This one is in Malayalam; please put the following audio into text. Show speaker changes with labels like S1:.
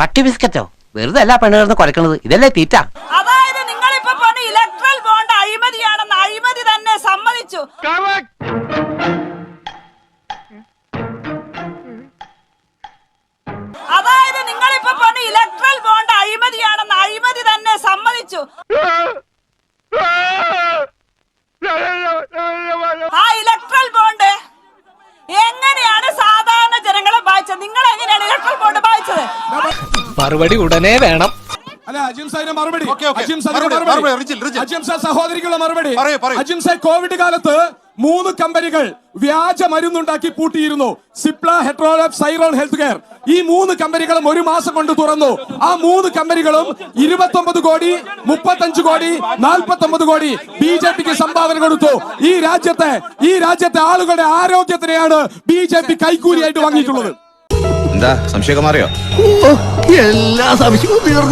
S1: പട്ടി ബിസ്ക്കറ്റോ? വെറുതെ അല്ല പെണ്ണുകിടന്ന് കുരക്കണത് ഇതല്ലേ തീറ്റ?
S2: അതായത് നിങ്ങൾ ഇപ്പൊ പറഞ്ഞ ഇലക്ട്രൽ ബോണ്ട് അഴിമതിയാണെന്ന് അഴിമതി തന്നെ സമ്മതിച്ചു. അതായത് നിങ്ങൾ ഇപ്പൊ പറഞ്ഞ ഇലക്ട്രൽ ബോണ്ട് അഴിമതിയാണെന്ന് അഴിമതി തന്നെ സമ്മതിച്ചു ആ ഇലക്ട്രൽ ബോണ്ട് എങ്ങനെയാണ് സാധാരണ ജനങ്ങളെ ബാധിച്ചത് നിങ്ങൾ എങ്ങനെയാണ് ഇലക്ട്രൽ ബോണ്ട് ബാധിച്ചത്
S3: മറുപടി ഉടനെ വേണം.
S4: അല്ല അജിം സാറിന് മറുപടി. അജിം സാറിന്
S5: മറുപടി,
S4: മറുപടി.
S5: മറുപടി, റിജിൽ, റിജിൽ.
S4: അജിം സാർ സഹോദരിക്കുള്ള മറുപടി. അജിം സാർ കോവിഡ് കാലത്ത് മൂന്ന് കമ്പനികൾ വ്യാജ മരുന്നുണ്ടാക്കി പൂട്ടിയിരുന്നു. Cipla ഹെട്രോലബ് സൈറോൺ health care. ഈ മൂന്ന് കമ്പനികളും ഒരു മാസം കൊണ്ട് തുറന്നു. ആ മൂന്ന് കമ്പനികളും ഇരുപത്തൊമ്പത് കോടി മുപ്പത്തഞ്ച് കോടി നാൽപ്പത്തൊമ്പത് കോടി ബി ജെ പിക്ക് സംഭാവന കൊടുത്തു. ഈ രാജ്യത്തെ ഈ രാജ്യത്തെ ആളുകളുടെ ആരോഗ്യത്തിനെയാണ് ബി ജെ പി കൈക്കൂലിയായിട്ട് വാങ്ങിയിട്ടുള്ളത്.
S6: എന്താ സംശയമൊക്കെ മാറിയോ?
S7: എല്ലാ സംശയവും തീർന്നു.